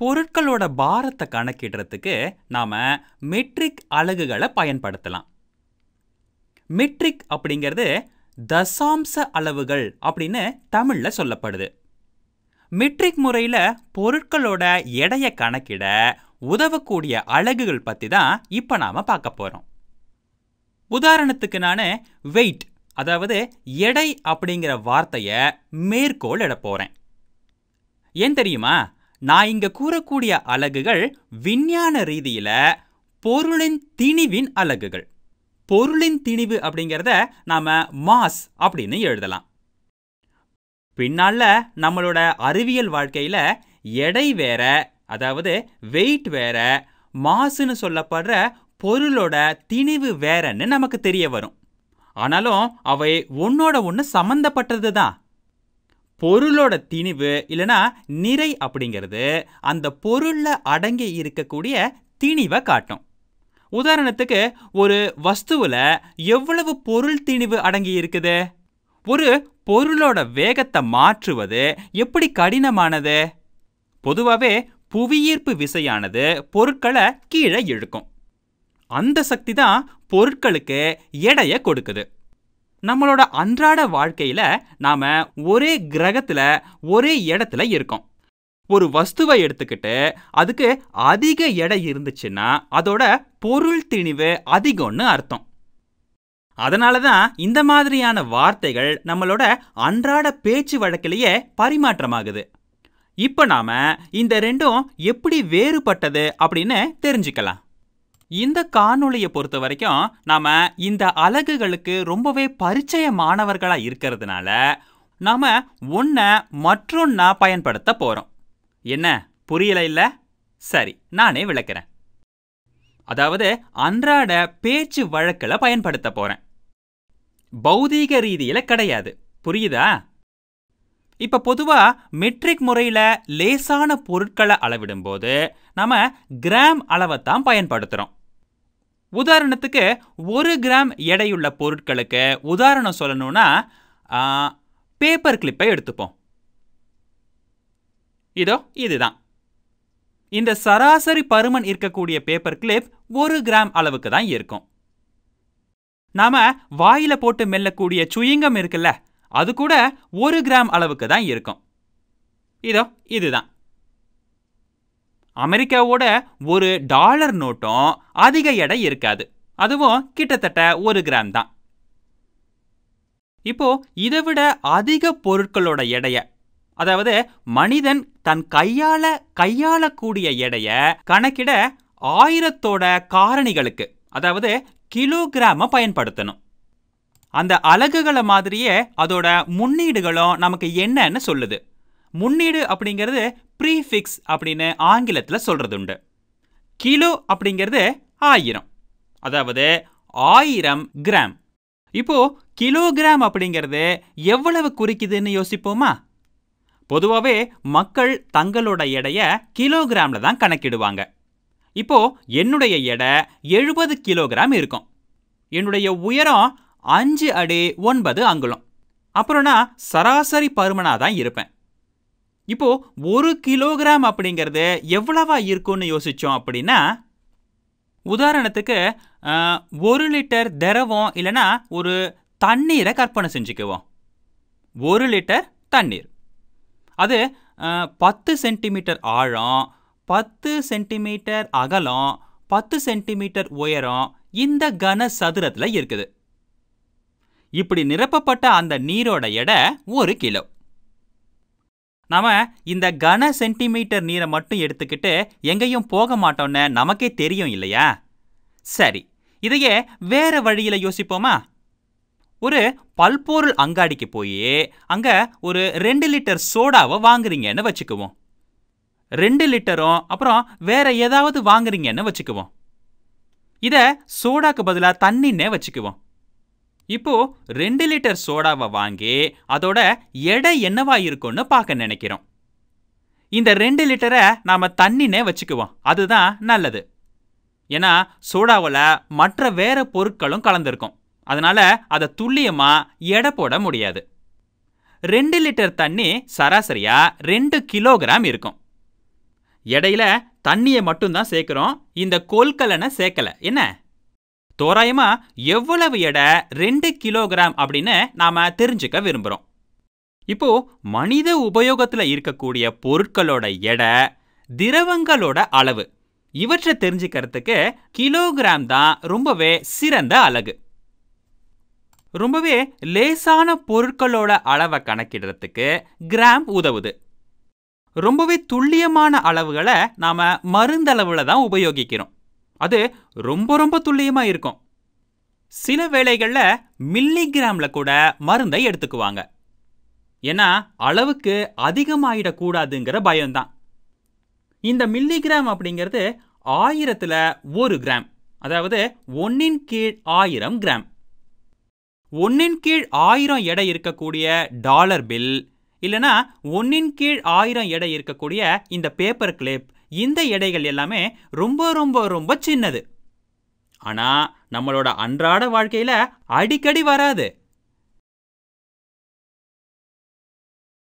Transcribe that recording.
பொருட்களோட பாரத்தை கணக்கிடுறதுக்கு நாம மெட்ரிக் அலகுகளை பயன்படுத்தலாம். மெட்ரிக் அப்படிங்கிறது தசாம்ச அளவுகள் அப்படின்னு தமிழ்ல சொல்லப்படுது. மெட்ரிக் முறையில் பொருட்களோட எடையை கணக்கிட உதவக்கூடிய அலகுகள் பற்றி தான் இப்போ நாம் பார்க்க போகிறோம் உதாரணத்துக்கு நான் வெயிட் அதாவது எடை அப்படிங்கிற வார்த்தையை மேற்கோள் இட போகிறேன் ஏன் தெரியுமா? நான் இங்கே கூறக்கூடிய அலகுகள் விஞ்ஞான ரீதியில் பொருளின் திணிவின் அலகுகள். பொருளின் திணிவு அப்படிங்கிறத நாம் மாஸ் அப்படின்னு எழுதலாம். பின்னால் நம்மளோட அறிவியல் வாழ்க்கையில் எடை வேற அதாவது வெயிட் வேற மாசுன்னு சொல்லப்படுற பொருளோட திணிவு வேறன்னு நமக்கு தெரிய வரும். ஆனாலும் அவை ஒன்னோட ஒன்று சம்மந்தப்பட்டது தான். பொருளோட திணிவு இல்லைனா நிறை அப்படிங்கிறது அந்த பொருளில் அடங்கி இருக்கக்கூடிய திணிவை காட்டும். உதாரணத்துக்கு ஒரு வஸ்துவில் எவ்வளவு பொருள் திணிவு அடங்கி இருக்குது? ஒரு பொருளோட வேகத்தை மாற்றுவது எப்படி கடினமானது? பொதுவாகவே புவியீர்ப்பு விசையானது பொருட்களை கீழே இழுக்கும். அந்த சக்தி தான் பொருட்களுக்கு எடையை கொடுக்குது. நம்மளோட அன்றாட வாழ்க்கையில் நாம் ஒரே கிரகத்தில் ஒரே இடத்துல இருக்கோம். ஒரு வஸ்துவை எடுத்துக்கிட்டு அதுக்கு அதிக எடை இருந்துச்சுன்னா அதோட பொருள் திணிவு அதிகம்னு அர்த்தம். அதனால தான் இந்த மாதிரியான வார்த்தைகள் நம்மளோட அன்றாட பேச்சு வழக்கிலேயே பரிமாற்றமாகுது. இப்போ நாம இந்த ரெண்டும் எப்படி வேறுபட்டது அப்படின்னு தெரிஞ்சுக்கலாம். இந்த காணொளியை பொறுத்த வரைக்கும் நாம இந்த அலகுகளுக்கு ரொம்பவே பரிச்சயமானவர்களாக இருக்கிறதுனால நாம ஒன்றை மற்றொன்னா பயன்படுத்த போகிறோம் என்ன? புரியல இல்ல? சரி நானே விளக்குறேன். அதாவது அன்றாட பேச்சு வழக்கில் பயன்படுத்த போறேன். பௌதீக ரீதியில கிடையாது. புரியுதா? இப்ப பொதுவா மெட்ரிக் முறையில லேசான பொருட்களை அளவிடும்போது நம்ம கிராம் அளவைத்தான் பயன்படுத்துறோம். உதாரணத்துக்கு ஒரு கிராம் எடையுள்ள பொருட்களுக்கு உதாரணம் சொல்லணும்னா பேப்பர் கிளிப்பை எடுத்துப்போம். இதோ இதுதான். இந்த சராசரி பருமன் இருக்கக்கூடிய பேப்பர் கிளிப் ஒரு கிராம் அளவுக்கு தான் இருக்கும். நாம வாயில போட்டு மெல்லக்கூடிய சுயிங்கம் இருக்குல்ல அது கூட ஒரு கிராம் அளவுக்கு தான் இருக்கும். இதோ இதுதான். அமெரிக்காவோட ஒரு டாலர் நோட்டும் அதிக எடை இருக்காது. அதுவும் கிட்டத்தட்ட ஒரு கிராம் தான். இப்போ இதை விட அதிக பொருட்களோட எடைய அதாவது மனிதன் தன் கையால கையாளக்கூடிய எடைய கணக்கிட ஆயிரத்தோட காரணிகளுக்கு அதாவது கிலோகிராம பயன்படுத்தணும். அந்த அலகுகளை மாதிரியே அதோட முன்னீடுகளும் நமக்கு என்னன்னு சொல்லுது. முன்னீடு அப்படிங்கிறது ப்ரீஃபிக்ஸ் அப்படின்னு ஆங்கிலத்தில் சொல்கிறது உண்டு கிலோ அப்படிங்கிறது ஆயிரம். அதாவது ஆயிரம் கிராம். இப்போ கிலோகிராம் அப்படிங்கிறது எவ்வளவு குறிக்குதுன்னு யோசிப்போமா? பொதுவாகவே மக்கள் தங்களோட எடைய கிலோகிராமில் தான் கணக்கிடுவாங்க. இப்போ என்னுடைய எடை எழுபது கிலோகிராம் இருக்கும். என்னுடைய உயரம் அஞ்சு அடி ஒன்பது அங்குலம். அப்புறம் நான் சராசரி பருமனாக தான் இருப்பேன். இப்போ ஒரு கிலோகிராம் அப்படிங்கிறது எவ்வளவா இருக்கும்னு யோசிச்சோம் அப்படின்னா உதாரணத்துக்கு ஒரு லிட்டர் திரவம் இல்லைன்னா ஒரு தண்ணீரை கற்பனை செஞ்சுக்குவோம். ஒரு லிட்டர் தண்ணீர். அது பத்து சென்டிமீட்டர் ஆழம் பத்து சென்டிமீட்டர் அகலம் பத்து சென்டிமீட்டர் உயரம் இந்த கன சதுரத்தில் இருக்குது. இப்படி நிரப்பப்பட்ட அந்த நீரோட எடை ஒரு கிலோ. நாம இந்த கன சென்டிமீட்டர் நீரை மட்டும் எடுத்துக்கிட்டு எங்கேயும் போக மாட்டோம்னு நமக்கே தெரியும் இல்லையா? சரி இதையே வேற வழியில யோசிப்போமா? ஒரு பல்பொருள் அங்காடிக்கு போய் அங்க ஒரு ரெண்டு லிட்டர் சோடாவை வாங்குறீங்கன்னு வச்சுக்குவோம். ரெண்டு லிட்டரும் அப்புறம் வேற ஏதாவது வாங்குறீங்கன்னு வச்சுக்குவோம். இதை சோடாக்கு பதிலாக தண்ணின்னே வச்சுக்குவோம். இப்போ ரெண்டு லிட்டர் சோடாவை வாங்கி அதோட எடை என்னவா இருக்கும்னு பார்க்க நினைக்கிறோம். இந்த ரெண்டு லிட்டரை நாம தண்ணினே வச்சுக்குவோம். அதுதான் நல்லது. ஏன்னா சோடாவில் மற்ற வேற பொருட்களும் கலந்துருக்கும். அதனால அதை துல்லியமாக எடை போட முடியாது. ரெண்டு லிட்டர் தண்ணி சராசரியாக ரெண்டு கிலோகிராம் இருக்கும். எடையில தண்ணியை மட்டும்தான் சேர்க்குறோம். இந்த கொல்கலனை சேர்க்கல. என்ன? தோராயமா எவ்வளவு எடை? ரெண்டு கிலோகிராம் அப்படின்னு நாம தெரிஞ்சுக்க விரும்புறோம். இப்போ மனித உபயோகத்துல இருக்கக்கூடிய பொருட்களோட எடை திரவங்களோட அளவு இவற்றை தெரிஞ்சுக்கிறதுக்கு கிலோகிராம் தான் ரொம்பவே சிறந்த அலகு. ரொம்பவே லேசான பொருட்களோட அளவை கணக்கிடுறதுக்கு கிராம் உதவுது. ரொம்பவே துல்லியமான அளவுகளை நாம மருந்தளவுல தான் உபயோகிக்கிறோம். அது ரொம்ப ரொம்ப துல்லியமா இருக்கும். சில வேளைகள்ல மில்லிகிராம்ல கூட மருந்தை எடுத்துக்குவாங்க. ஏன்னா அளவுக்கு அதிகமாயிடக்கூடாதுங்கிற பயம்தான். இந்த மில்லிகிராம் அப்படிங்கிறது ஆயிரத்துல ஒரு கிராம் அதாவது ஒன்னின் கீழ் ஆயிரம் கிராம். ஒன்னின் கீழ் ஆயிரம் எடை இருக்கக்கூடிய டாலர் பில் இல்லனா ஒன்னின் கீழ் ஆயிரம் எடை இருக்கக்கூடிய இந்த பேப்பர் கிளிப் இந்த எடைகள் எல்லாமே ரொம்ப ரொம்ப ரொம்ப சின்னது. ஆனா நம்மளோட அன்றாட வாழ்க்கையில அடிக்கடி வராது.